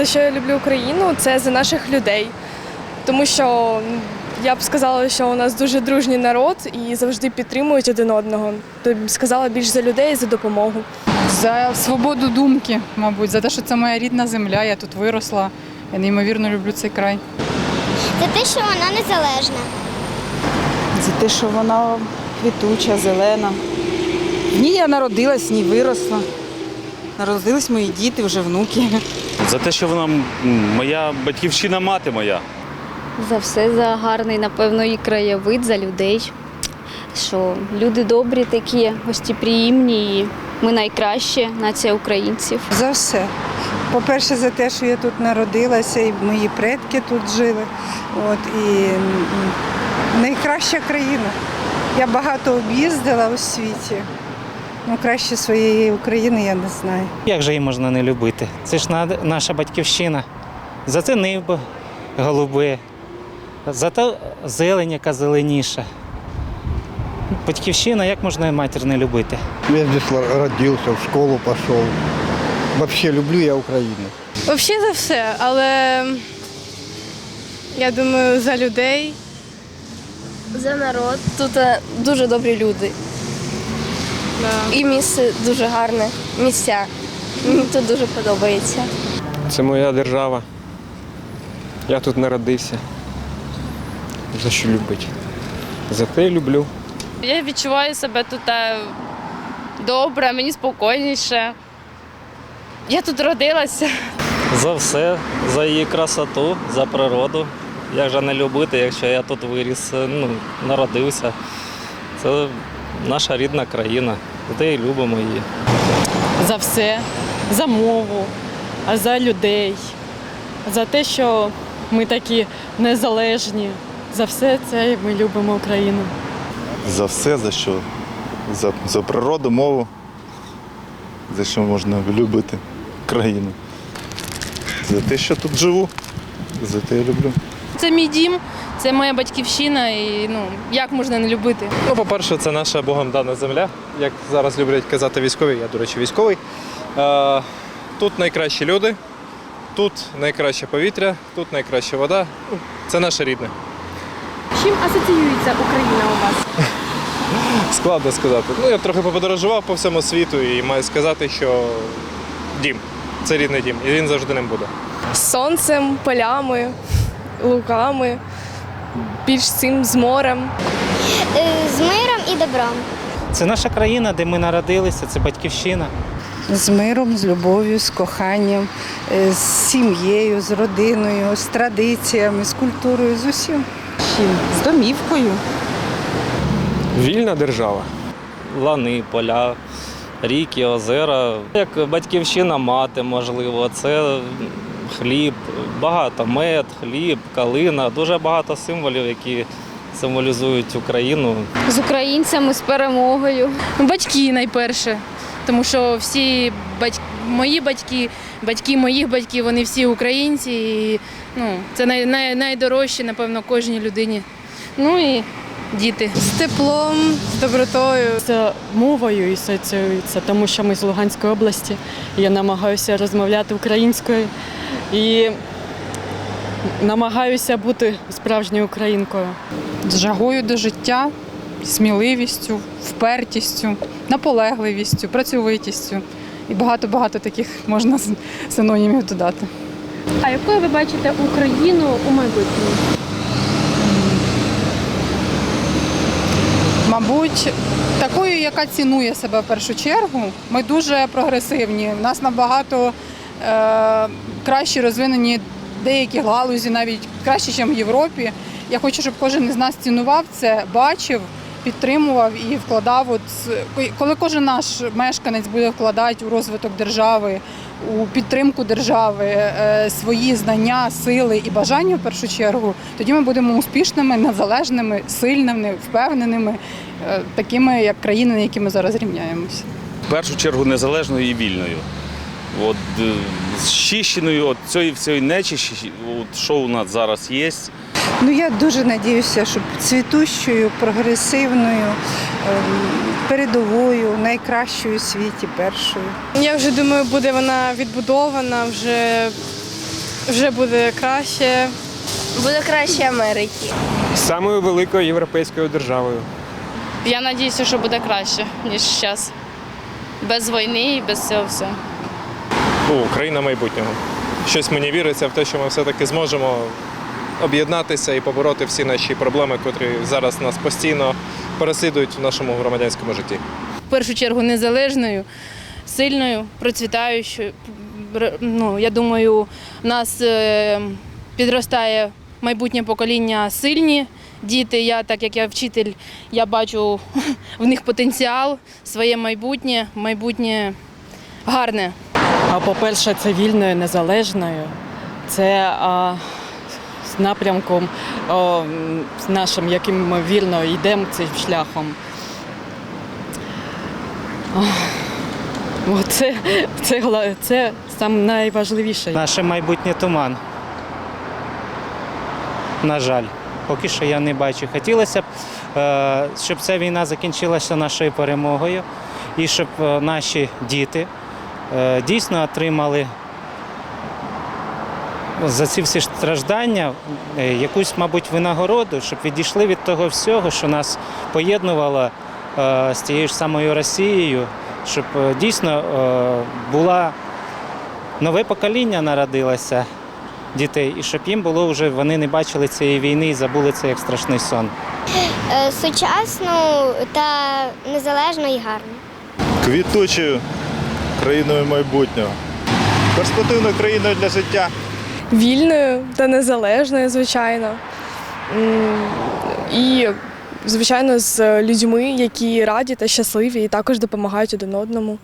За що я люблю Україну, це за наших людей. Тому що я б сказала, що у нас дуже дружній народ і завжди підтримують один одного. То б сказала більш за людей і за допомогу. За свободу думки, мабуть, за те, що це моя рідна земля, я тут виросла. Я неймовірно люблю цей край. За те, що вона незалежна. За те, що вона квітуча, зелена. В ній я народилась, в ній виросла. Народились мої діти, вже внуки. За те, що вона моя батьківщина, мати моя. За все, за гарний, напевно, і краєвид, за людей. Що люди добрі такі, гостеприємні, і ми найкращі, нація українців. За все. По-перше, за те, що я тут народилася, і мої предки тут жили. От, і найкраща країна. Я багато об'їздила у світі. Ну, краще своєї України я не знаю. Як же її можна не любити? Це ж наша батьківщина. За це небо голубе, за те зелень, яка зеленіша. Батьківщина, як можна матір не любити? Я здесь родился, в школу пошел. Вообще люблю я Украину. Взагалі за все, але я думаю, за людей. За народ. Тут е, дуже добрі люди. І місце дуже гарне. Місця. Мені тут дуже подобається. Це моя держава. Я тут народився. За що любить? За те й люблю. Я відчуваю себе тут е, добре, мені спокійніше. Я тут родилася. За все, за її красоту, за природу. Як же не любити, якщо я тут виріс, е, ну, народився. Це наша рідна країна. Де і любимо її. За все, за мову, а за людей, за те, що ми такі незалежні. За все це ми любимо Україну. За все, за що? За, за природу, мову. За що можна любити країну. За те, що тут живу. За те я люблю. Це мій дім, це моя батьківщина, і ну як можна не любити? Ну, по-перше, це наша Богом дана земля, як зараз люблять казати військові, я, до речі, військовий. Е, тут найкращі люди, тут найкраще повітря, тут найкраща вода. Ну, Це наше рідне. Чим асоціюється Україна у вас? Складно сказати. Ну, я трохи поподорожував по всьому світу і маю сказати, що дім. Це рідний дім, і він завжди ним буде. З сонцем, полями, луками, більш цим з морем. Е, З миром і добром. Це наша країна, де ми народилися, це батьківщина. З миром, з любов'ю, з коханням, е, з сім'єю, з родиною, з традиціями, з культурою, з усім. З домівкою. Вільна держава. Лани, поля, ріки, озера. Як батьківщина мати, можливо, це хліб, багато мед, хліб, калина, дуже багато символів, які символізують Україну. З українцями, з перемогою. Батьки найперше, тому що всі батьки, мої батьки, батьки моїх батьків, вони всі українці. І, ну, це най, най, найдорожче, напевно, кожній людині. Ну і діти. З теплом, з добротою. З мовою асоціюється, тому що ми з Луганської області. Я намагаюся розмовляти українською і намагаюся бути справжньою українкою. З жагою до життя, сміливістю, впертістю, наполегливістю, працьовитістю. І багато-багато таких можна синонімів додати. А якою ви бачите Україну у майбутньому? Мабуть, такою, яка цінує себе в першу чергу. Ми дуже прогресивні. У нас набагато краще розвинені деякі галузі, навіть краще, ніж в Європі. Я хочу, щоб кожен із нас цінував це, бачив, підтримував і вкладав. От, коли кожен наш мешканець буде вкладати у розвиток держави, у підтримку держави, е, свої знання, сили і бажання в першу чергу, тоді ми будемо успішними, незалежними, сильними, впевненими, е, такими як країни, на які ми зараз рівняємося. В першу чергу незалежною і вільною. От, е, з чищеною от цієї всієї нечищі, от, що у нас зараз є, Ну я дуже надіюся, щоб цвітущою, прогресивною, ем, передовою, найкращою у світі першою. Я вже думаю, буде вона відбудована вже Вже буде краще. Буде краще Америки. Самою великою європейською державою. Я сподіваюся, що буде краще, ніж зараз. Без війни і без цього всього. Ну, Україна майбутнього. Щось мені віриться в те, що ми все-таки зможемо об'єднатися і побороти всі наші проблеми, котрі зараз нас постійно переслідують в нашому громадянському житті. В першу чергу незалежною, сильною, процвітаючою. Ну, я думаю, в нас е, підростає майбутнє покоління сильні. Діти, я, так як я вчитель, я бачу в них потенціал, своє майбутнє, майбутнє гарне. По-перше, це вільною, незалежною. Це а, з напрямком а, з нашим, яким ми вільно йдемо цим шляхом. Ах, Оце, це, гла- це саме найважливіше. Наше майбутнє туман. На жаль, поки що я не бачу. Хотілося б, е, щоб ця війна закінчилася нашою перемогою і щоб е, наші діти дійсно отримали за ці всі страждання е, якусь, мабуть, винагороду, щоб відійшли від того всього, що нас поєднувало е, з тією ж самою Росією, щоб е, дійсно е, була нове покоління народилося дітей, і щоб їм було вже вони не бачили цієї війни і забули це як страшний сон. Е, Сучасну та незалежну і гарну. Квітучою країною майбутнього. Перспективною країною для життя. Вільною та незалежною, звичайно. І, звичайно, з людьми, які раді та щасливі, і також допомагають один одному.